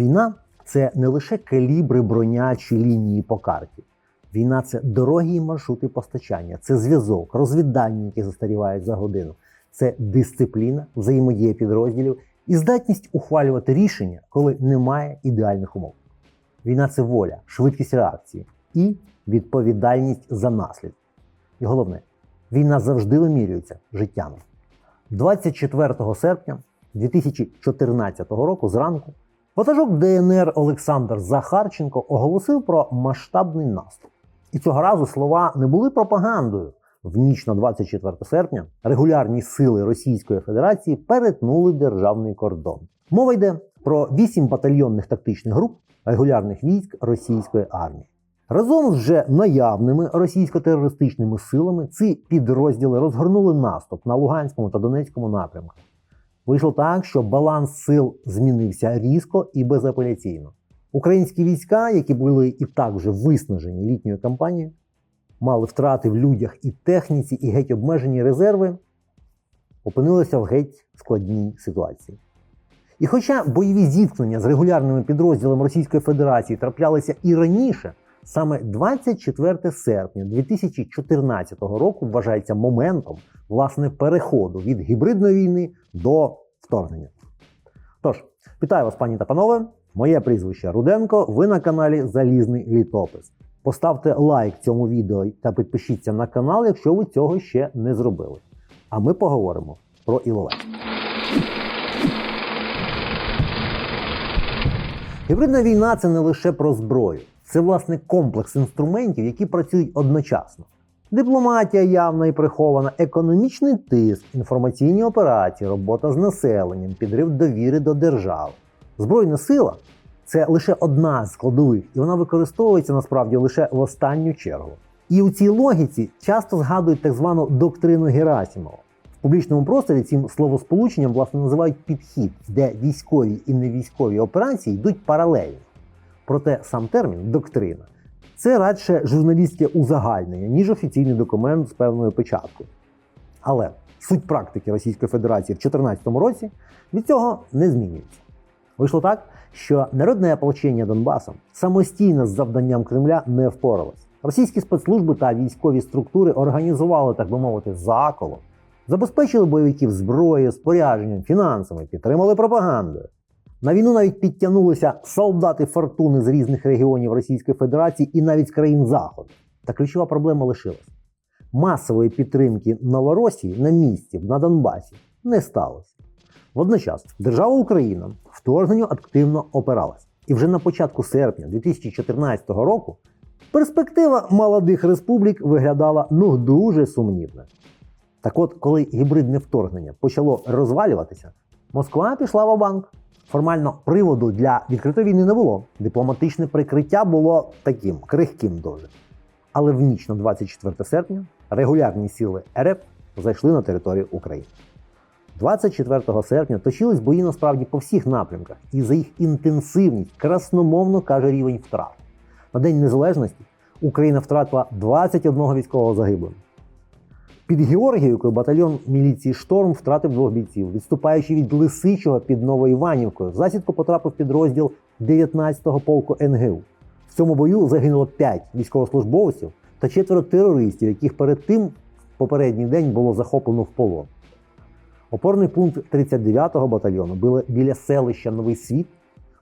Війна це не лише калібри броня чи лінії по карті. Війна це дороги і маршрути постачання, це зв'язок, розвіддані, які застарівають за годину, це дисципліна, взаємодія підрозділів і здатність ухвалювати рішення, коли немає ідеальних умов. Війна це воля, швидкість реакції і відповідальність за наслідки. І головне, війна завжди вимірюється життями. 24 серпня 2014 року зранку ватажок ДНР Олександр Захарченко оголосив про масштабний наступ. І цього разу слова не були пропагандою. В ніч на 24 серпня регулярні сили Російської Федерації перетнули державний кордон. Мова йде про 8 батальйонних тактичних груп регулярних військ російської армії. Разом з вже наявними російсько-терористичними силами ці підрозділи розгорнули наступ на Луганському та Донецькому напрямках. Вийшло так, що баланс сил змінився різко і безапеляційно. Українські війська, які були і так вже виснажені літньою кампанією, мали втрати в людях і техніці, і геть обмежені резерви, опинилися в геть складній ситуації. І хоча бойові зіткнення з регулярними підрозділами Російської Федерації траплялися і раніше, саме 24 серпня 2014 року вважається моментом власне переходу від гібридної війни до вторгнення. Тож, вітаю вас, пані та панове. Моє прізвище Руденко. Ви на каналі Залізний Літопис. Поставте лайк цьому відео та підпишіться на канал, якщо ви цього ще не зробили. А ми поговоримо про Іловець. Гібридна війна це не лише про зброю, це власне комплекс інструментів, які працюють одночасно. Дипломатія явна і прихована, економічний тиск, інформаційні операції, робота з населенням, підрив довіри до держави. Збройна сила це лише одна з складових, і вона використовується насправді лише в останню чергу. І у цій логіці часто згадують так звану доктрину Герасимова. В публічному просторі цим словосполученням власне називають підхід, де військові і невійськові операції йдуть паралельно. Проте сам термін доктрина це радше журналістське узагальнення, ніж офіційний документ з певною печаткою. Але суть практики Російської Федерації в 2014 році від цього не змінюється. Вийшло так, що народне ополчення Донбасом самостійно з завданням Кремля не впоралось. Російські спецслужби та військові структури організували, так би мовити, заколо, забезпечили бойовиків зброєю, спорядженням, фінансами, підтримали пропагандою. На війну навіть підтягнулися солдати фортуни з різних регіонів Російської Федерації і навіть країн Заходу. Та ключова проблема лишилась: масової підтримки Новоросії на місці на Донбасі не сталося. Водночас держава Україна вторгненню активно опиралась. І вже на початку серпня 2014 року перспектива молодих республік виглядала ну дуже сумнівно. Так от, коли гібридне вторгнення почало розвалюватися, Москва пішла в банк. Формально приводу для відкритої війни не було. Дипломатичне прикриття було таким крихким дуже. Але в ніч на 24 серпня регулярні сили РФ зайшли на територію України. 24 серпня точились бої насправді по всіх напрямках, і за їх інтенсивність красномовно каже рівень втрат. На День Незалежності Україна втратила 21 військового загиблим. Під Георгіївкою батальйон міліції Шторм втратив двох бійців. Відступаючи від Лисичого під Новоіванівкою, в засідку потрапив підрозділ 19-го полку НГУ. В цьому бою загинуло 5 військовослужбовців та четверо терористів, яких перед тим в попередній день було захоплено в полон. Опорний пункт 39-го батальйону біля селища Новий Світ,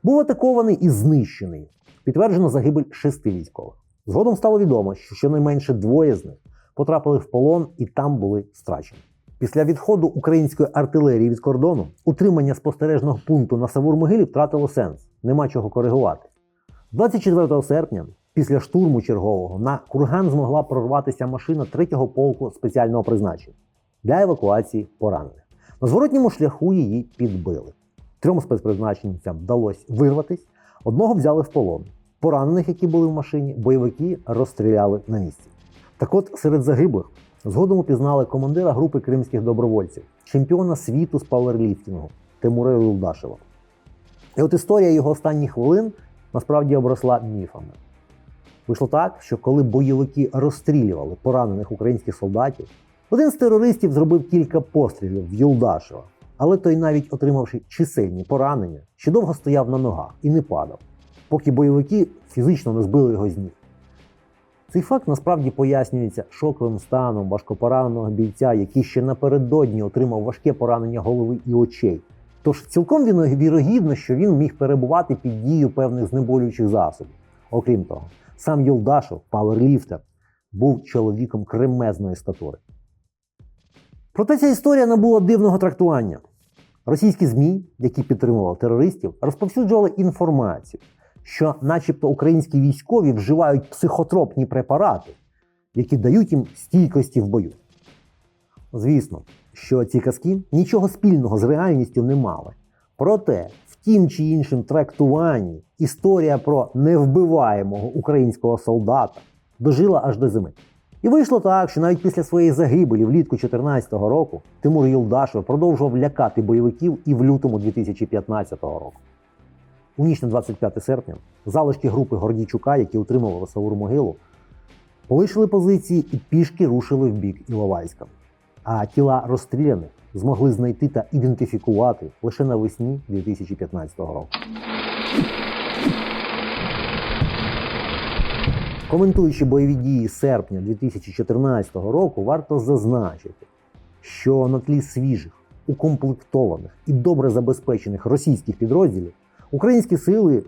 був атакований і знищений. Підтверджено загибель шести військових. Згодом стало відомо, що щонайменше двоє з них потрапили в полон і там були страчені. Після відходу української артилерії від кордону утримання спостережного пункту на Савур-Могилі втратило сенс, нема чого коригувати. 24 серпня, після штурму чергового, на курган змогла прорватися машина 3-го полку спеціального призначення для евакуації поранених. На зворотньому шляху її підбили. Трьом спецпризначенцям вдалося вирватися, одного взяли в полон. Поранених, які були в машині, бойовики розстріляли на місці. Так от серед загиблих згодом упізнали командира групи кримських добровольців, чемпіона світу з пауерліфтингу Тимура Юлдашева. І от історія його останніх хвилин насправді обросла міфами. Вийшло так, що коли бойовики розстрілювали поранених українських солдатів, один з терористів зробив кілька пострілів в Юлдашева. Але той, навіть отримавши чисельні поранення, ще довго стояв на ногах і не падав, поки бойовики фізично не збили його з ніг. Цей факт насправді пояснюється шоковим станом важкопораненого бійця, який ще напередодні отримав важке поранення голови і очей. Тож цілком вірогідно, що він міг перебувати під дією певних знеболюючих засобів. Окрім того, сам Юлдашев, пауерліфтер, був чоловіком кремезної статури. Проте ця історія набула дивного трактування. Російські ЗМІ, які підтримували терористів, розповсюджували інформацію, що, начебто, українські військові вживають психотропні препарати, які дають їм стійкості в бою. Звісно, що ці казки нічого спільного з реальністю не мали. Проте, в тім чи іншим трактуванні історія про невбиваємого українського солдата дожила аж до зими. І вийшло так, що навіть після своєї загибелі влітку 2014 року Тимур Юлдашев продовжував лякати бойовиків і в лютому 2015 року. У ніч на 25 серпня залишки групи Гордійчука, які утримували Сауру могилу, полишили позиції і пішки рушили в бік Іловайська. А тіла розстріляних змогли знайти та ідентифікувати лише навесні 2015 року. Коментуючи бойові дії серпня 2014 року, варто зазначити, що на тлі свіжих, укомплектованих і добре забезпечених російських підрозділів українські сили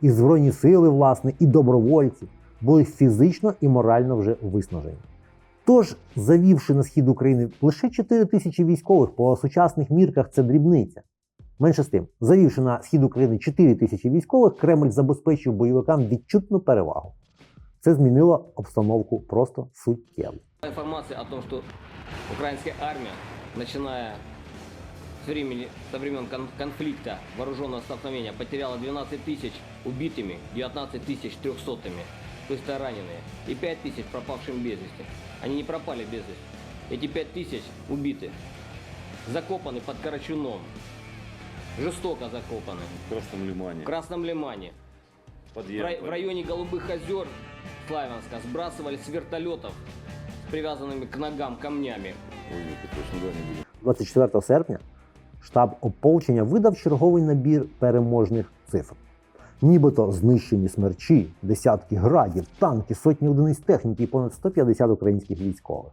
і збройні сили, власне, і добровольці були фізично і морально вже виснажені. Тож, завівши на схід України лише 4 тисячі військових по сучасних мірках, це дрібниця. Менше з тим, завівши на схід України 4 тисячі військових, Кремль забезпечив бойовикам відчутну перевагу. Це змінило обстановку просто суттєво. Информация о том, что украинская армия, начиная с времени, со времен кон- конфликта вооруженного столкновения, потеряла 12 тысяч убитыми, 19 тысяч трехсотыми, то есть раненые, и 5 тысяч пропавшими без вести. Они не пропали без вести. Эти 5 тысяч убиты, закопаны под Карачуном, жестоко закопаны, В Красном Лимане. в Красном Лимане. В, Подъехали. рай- в районе Голубых озер Славянска сбрасывали с вертолетов с привязанными к ногам камнями. Ой, это точно да, не будем. 24 серпня штаб ополчення видав черговий набір переможних цифр. Нібито знищені смерчі, десятки градів, танки, сотні одиниць техніки і понад 150 українських військових.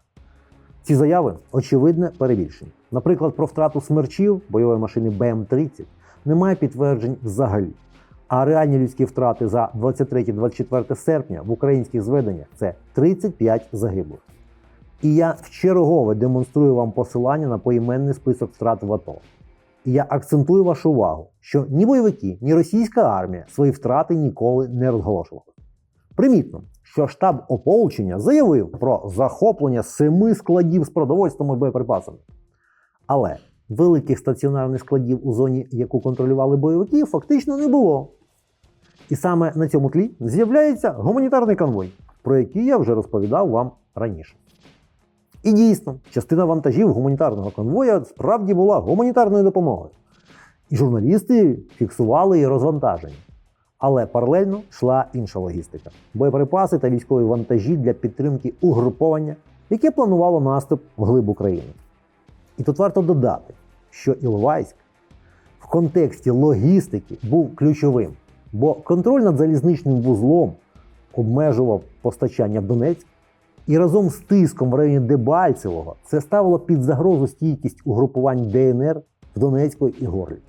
Ці заяви очевидне перебільшення. Наприклад, про втрату смерчів бойової машини БМ-30 немає підтверджень взагалі. А реальні людські втрати за 23-24 серпня в українських зведеннях це 35 загиблих. І я вчергове демонструю вам посилання на поіменний список втрат в АТО. І я акцентую вашу увагу, що ні бойовики, ні російська армія свої втрати ніколи не розголошували. Примітно, що штаб ополчення заявив про захоплення семи складів з продовольством і боєприпасами. Але великих стаціонарних складів у зоні, яку контролювали бойовики, фактично не було. І саме на цьому тлі з'являється гуманітарний конвой, про який я вже розповідав вам раніше. І дійсно, частина вантажів гуманітарного конвоя справді була гуманітарною допомогою. І журналісти фіксували її розвантаження. Але паралельно йшла інша логістика: боєприпаси та військові вантажі для підтримки угруповання, яке планувало наступ вглиб України. І тут варто додати, що Іловайськ в контексті логістики був ключовим, бо контроль над залізничним вузлом обмежував постачання в Донецьк, і разом з тиском в районі Дебальцевого це ставило під загрозу стійкість угрупувань ДНР в Донецьку і Горлівці.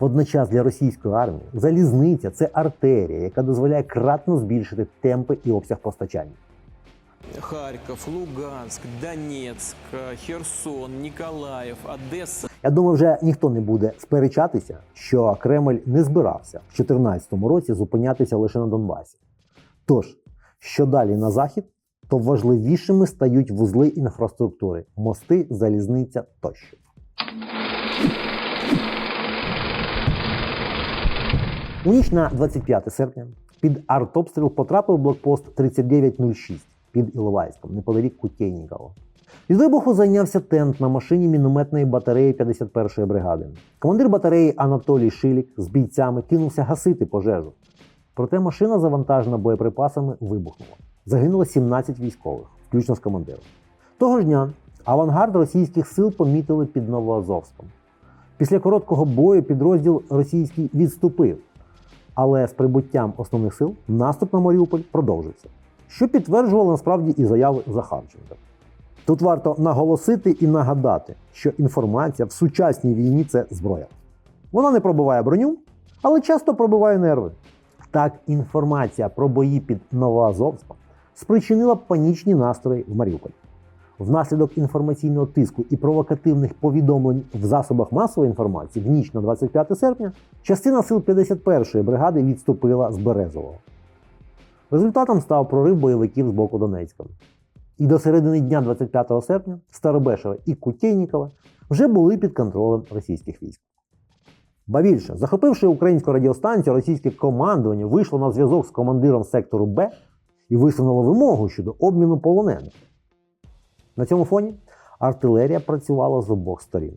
Водночас для російської армії залізниця це артерія, яка дозволяє кратно збільшити темпи і обсяг постачання. Харьков, Луганск, Донецк, Херсон, Николаев, Одесса. Я думаю, вже ніхто не буде сперечатися, що Кремль не збирався в 2014 році зупинятися лише на Донбасі. Тож, що далі на захід, то важливішими стають вузли інфраструктури, мости, залізниця тощо. У ніч на 25 серпня під артобстріл потрапив блокпост 3906 під Іловайськом, неподалік Кутєйнікова. Від вибуху зайнявся тент на машині мінометної батареї 51-ї бригади. Командир батареї Анатолій Шилік з бійцями кинувся гасити пожежу. Проте машина, завантажена боєприпасами, вибухнула. Загинуло 17 військових, включно з командиром. Того ж дня авангард російських сил помітили під Новоазовськом. Після короткого бою підрозділ російський відступив, але з прибуттям основних сил наступ на Маріуполь продовжився, що підтверджувало насправді і заяви Захарченка. Тут варто наголосити і нагадати, що інформація в сучасній війні це зброя. Вона не пробиває броню, але часто пробиває нерви. Так, інформація про бої під Новоазовськом спричинила панічні настрої в Маріуполі. Внаслідок інформаційного тиску і провокативних повідомлень в засобах масової інформації в ніч на 25 серпня частина сил 51-ї бригади відступила з Березового. Результатом став прорив бойовиків з боку Донецька. І до середини дня 25 серпня Старобешева і Кутєйнікова вже були під контролем російських військ. Ба більше, захопивши українську радіостанцію, російське командування вийшло на зв'язок з командиром сектору Б і висунуло вимогу щодо обміну полонених. На цьому фоні артилерія працювала з обох сторін.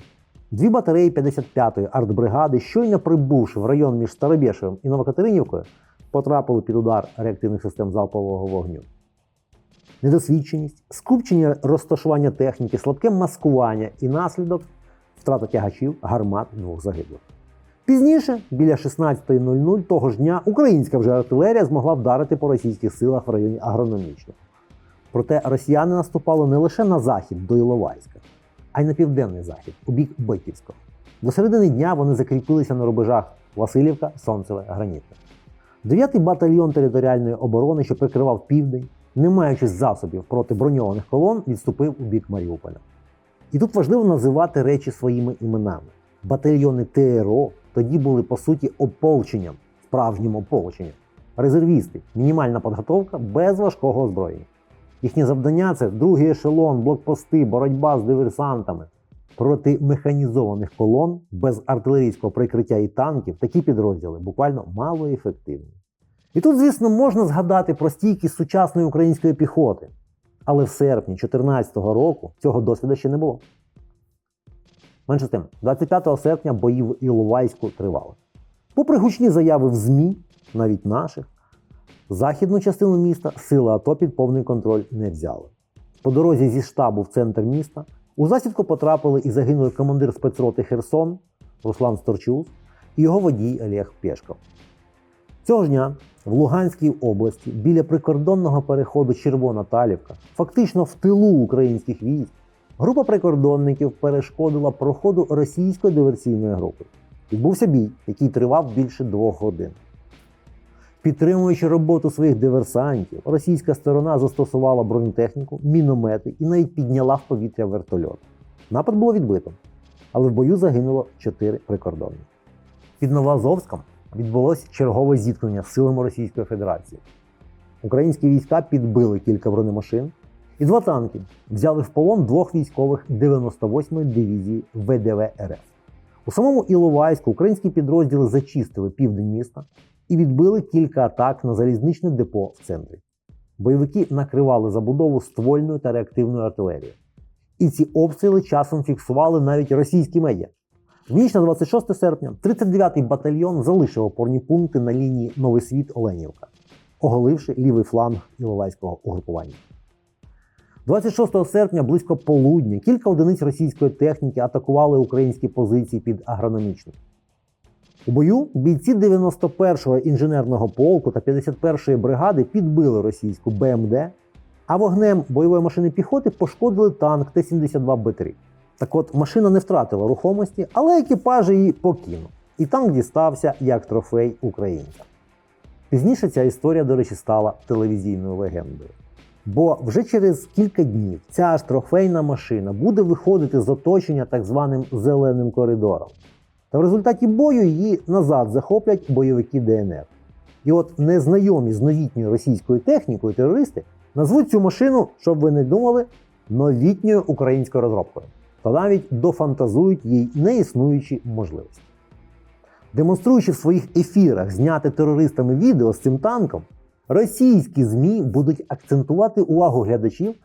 Дві батареї 55-ї артбригади, щойно прибувши в район між Старобєшевим і Новокатеринівкою, потрапили під удар реактивних систем залпового вогню. Недосвідченість, скупчення розташування техніки, слабке маскування і наслідок втрата тягачів гармат двох загиблих. Пізніше, біля 16.00 того ж дня, українська вже артилерія змогла вдарити по російських силах в районі агрономічно. Проте росіяни наступали не лише на захід до Іловайська, а й на південний захід, у бік Бойківського. До середини дня вони закріпилися на рубежах Васильівка, Сонцеве, Гранітне. Дев'ятий батальйон територіальної оборони, що прикривав південь, не маючи засобів проти броньованих колон, відступив у бік Маріуполя. І тут важливо називати речі своїми іменами. Батальйони ТРО тоді були по суті ополченням, справжнім ополченням. Резервісти, мінімальна підготовка без важкого озброєння. Їхнє завдання це другий ешелон, блокпости, боротьба з диверсантами. Проти механізованих колон без артилерійського прикриття і танків такі підрозділи буквально малоефективні. І тут, звісно, можна згадати про стійкість сучасної української піхоти. Але в серпні 2014 року цього досвіду ще не було. Менше з тим, 25 серпня бої в Іловайську тривали. Попри гучні заяви в ЗМІ, навіть наших, західну частину міста сили АТО під повний контроль не взяли. По дорозі зі штабу в центр міста у засідку потрапили і загинули командир спецроти Херсон Руслан Сторчук і його водій Олег Пєшков. Цього ж дня в Луганській області біля прикордонного переходу Червона Талівка, фактично в тилу українських військ, група прикордонників перешкодила проходу російської диверсійної групи. Відбувся бій, який тривав більше двох годин. Підтримуючи роботу своїх диверсантів, російська сторона застосувала бронетехніку, міномети і навіть підняла в повітря вертольот. Напад було відбито, але в бою загинуло чотири прикордонники. Під Новоазовськом відбулось чергове зіткнення з силами Російської Федерації. Українські війська підбили кілька бронемашин і два танки взяли в полон двох військових 98-ї дивізії ВДВ РФ. У самому Іловайську українські підрозділи зачистили південь міста і відбили кілька атак на залізничне депо в центрі. Бойовики накривали забудову ствольною та реактивною артилерією. І ці обстріли часом фіксували навіть російські медіа. В ніч на 26 серпня 39-й батальйон залишив опорні пункти на лінії Новий Світ Оленівка, оголивши лівий фланг Іловайського угрупування. 26 серпня близько полудня кілька одиниць російської техніки атакували українські позиції під агрономічним. У бою бійці 91-го інженерного полку та 51-ї бригади підбили російську БМД, а вогнем бойової машини піхоти пошкодили танк Т-72Б3. Так от машина не втратила рухомості, але екіпаж її покинув. І танк дістався як трофей українця. Пізніше ця історія, до речі, стала телевізійною легендою. Бо вже через кілька днів ця ж трофейна машина буде виходити з оточення так званим зеленим коридором. Та в результаті бою її назад захоплять бойовики ДНР. І от незнайомі з новітньою російською технікою терористи назвуть цю машину, щоб ви не думали, новітньою українською розробкою. Та навіть дофантазують їй неіснуючі можливості. Демонструючи в своїх ефірах зняте терористами відео з цим танком, російські ЗМІ будуть акцентувати увагу глядачів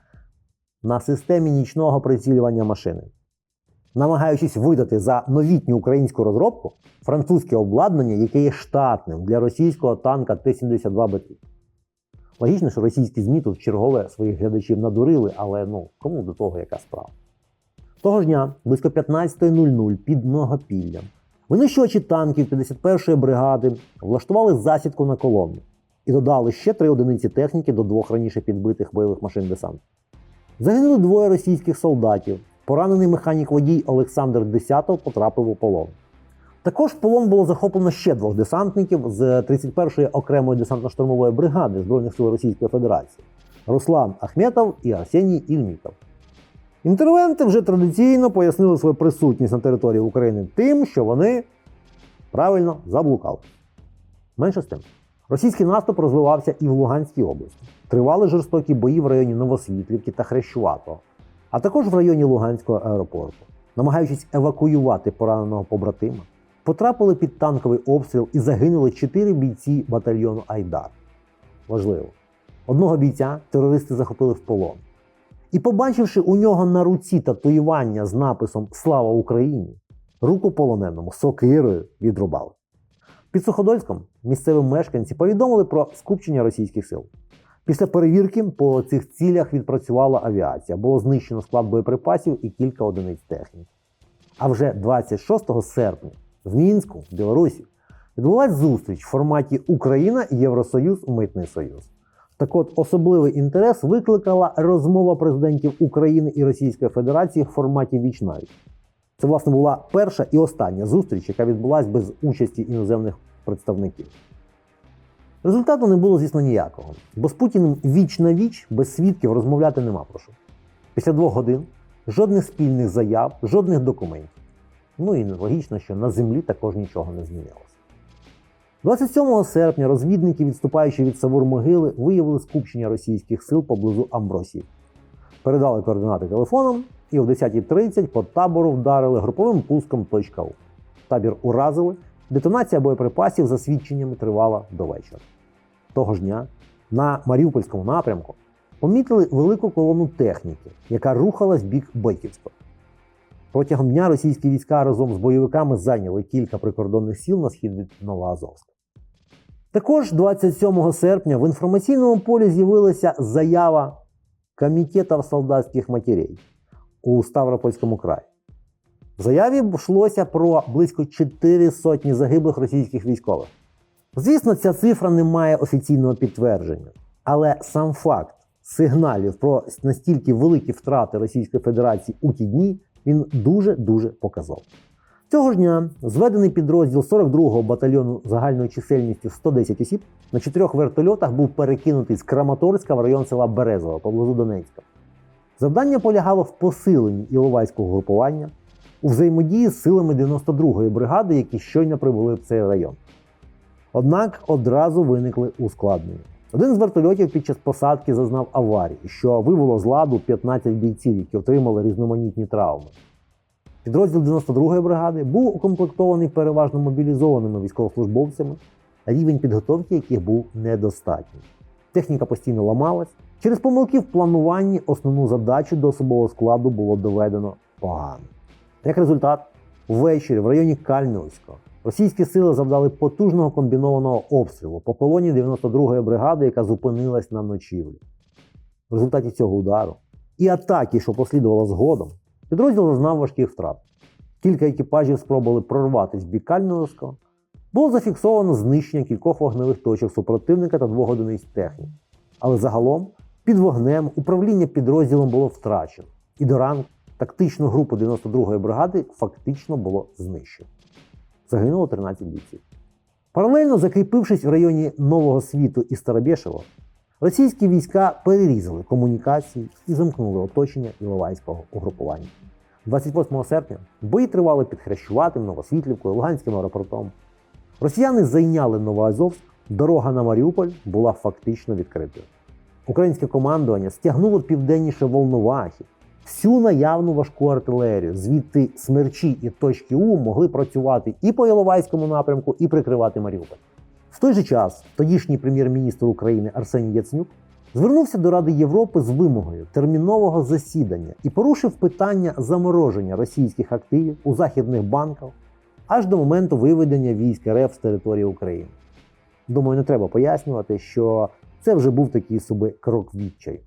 на системі нічного прицілювання машини намагаючись видати за новітню українську розробку французьке обладнання, яке є штатним для російського танка Т-72Б3. Логічно, що російські ЗМІ тут чергове своїх глядачів надурили, але ну кому до того яка справа. Того ж дня, близько 15.00 під Многопіллям, винищувачі танків 51-ї бригади влаштували засідку на колону і додали ще три одиниці техніки до двох раніше підбитих бойових машин десанту. Загинули двоє російських солдатів. Поранений механік водій Олександр Десятов потрапив у полон. Також в полон було захоплено ще двох десантників з 31-ї окремої десантно-штурмової бригади Збройних сил Російської Федерації Руслан Ахметов і Арсеній Ільмітов. Інтервенти вже традиційно пояснили свою присутність на території України тим, що вони правильно заблукали. Менше з тим, російський наступ розвивався і в Луганській області. Тривали жорстокі бої в районі Новосвітлівки та Хрещуватого, а також в районі Луганського аеропорту. Намагаючись евакуювати пораненого побратима, потрапили під танковий обстріл і загинули чотири бійці батальйону Айдар. Важливо. Одного бійця терористи захопили в полон. І, побачивши у нього на руці татуювання з написом Слава Україні, руку полоненому сокирою відрубали. Під Суходольськом місцеві мешканці повідомили про скупчення російських сил. Після перевірки по цих цілях відпрацювала авіація, було знищено склад боєприпасів і кілька одиниць техніки. А вже 26 серпня в Мінську, Білорусі, відбулася зустріч в форматі Україна, Євросоюз, Митний Союз. Так от особливий інтерес викликала розмова президентів України і Російської Федерації в форматі віч. Це, власне, була перша і остання зустріч, яка відбулася без участі іноземних представників. Результату не було, звісно, ніякого, бо з Путіним віч на віч без свідків розмовляти нема про що. Після двох годин жодних спільних заяв, жодних документів. Ну і логічно, що на землі також нічого не змінилося. 27 серпня розвідники, відступаючи від Савур-Могили, виявили скупчення російських сил поблизу Амбросії. Передали координати телефоном і о 10.30 по табору вдарили груповим пуском .у. Табір уразили, детонація боєприпасів за свідченнями тривала до вечора. Того ж дня на Маріупольському напрямку помітили велику колону техніки, яка рухалась в бік Бойківського. Протягом дня російські війська разом з бойовиками зайняли кілька прикордонних сіл на схід від Новоазовська. Також 27 серпня в інформаційному полі з'явилася заява Комітетів солдатських матерей у Ставропольському краї. В заяві йшлося про близько 4 сотні загиблих російських військових. Звісно, ця цифра не має офіційного підтвердження, але сам факт сигналів про настільки великі втрати Російської Федерації у ті дні він дуже-дуже показав. Цього ж дня зведений підрозділ 42-го батальйону загальною чисельністю 110 осіб на чотирьох вертольотах був перекинутий з Краматорська в район села Березово поблизу Донецька. Завдання полягало в посиленні Іловайського групування у взаємодії з силами 92-ї бригади, які щойно прибули в цей район. Однак одразу виникли ускладнення. Один з вертольотів під час посадки зазнав аварії, що вивело з ладу 15 бійців, які отримали різноманітні травми. Підрозділ 92-ї бригади був укомплектований переважно мобілізованими військовослужбовцями, рівень підготовки яких був недостатній. Техніка постійно ламалась. Через помилки в плануванні основну задачу до особового складу було доведено погано. Як результат, ввечері в районі Кальмівського російські сили завдали потужного комбінованого обстрілу по колоні 92-ї бригади, яка зупинилась на ночівлі. В результаті цього удару і атаки, що послідувало згодом, підрозділ зазнав важких втрат. Кілька екіпажів спробували прорватися бік Кальмівського. Було зафіксовано знищення кількох вогневих точок супротивника та двох одиниць техніки. Але загалом під вогнем управління підрозділом було втрачено, і до ранку тактичну групу 92-ї бригади фактично було знищено. Загинуло 13 бійців. Паралельно закріпившись в районі Нового світу і Старобєшево, російські війська перерізали комунікації і замкнули оточення Іловайського угрупування. 28 серпня бої тривали під Хрещуватим, Новосвітлівкою, Луганським аеропортом. Росіяни зайняли Новоазовськ, дорога на Маріуполь була фактично відкритою. Українське командування стягнуло південніше Волновахи. Всю наявну важку артилерію, звідти смерчі і точки У могли працювати і по Іловайському напрямку, і прикривати Маріуполь. В той же час тодішній прем'єр-міністр України Арсеній Яценюк звернувся до Ради Європи з вимогою термінового засідання і порушив питання замороження російських активів у західних банках аж до моменту виведення військ РФ з території України. Думаю, не треба пояснювати, що це вже був такий собі крок відчаю.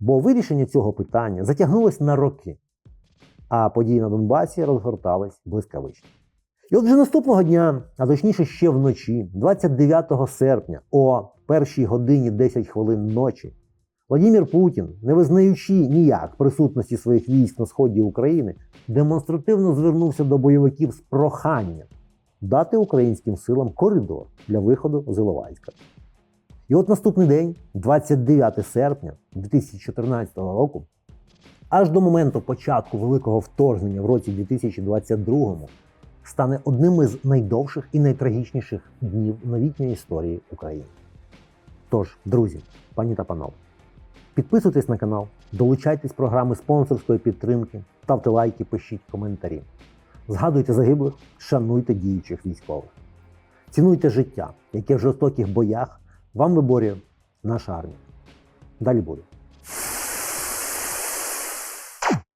Бо вирішення цього питання затягнулось на роки. а події на Донбасі розгортались блискавично. І от вже наступного дня, а точніше ще вночі, 29 серпня, о першій годині 10 хвилин ночі, Владимир Путін, не визнаючи ніяк присутності своїх військ на сході України, демонстративно звернувся до бойовиків з проханням дати українським силам коридор для виходу з Іловайська. І от наступний день, 29 серпня 2014 року, аж до моменту початку великого вторгнення в році 2022 стане одним із найдовших і найтрагічніших днів новітньої історії України. Тож, друзі, пані та панове, підписуйтесь на канал, долучайтесь програми спонсорської підтримки, ставте лайки, пишіть коментарі. Згадуйте загиблих, шануйте діючих військових. Цінуйте життя, яке в жорстоких боях вам виборі наша армія. Далі буде.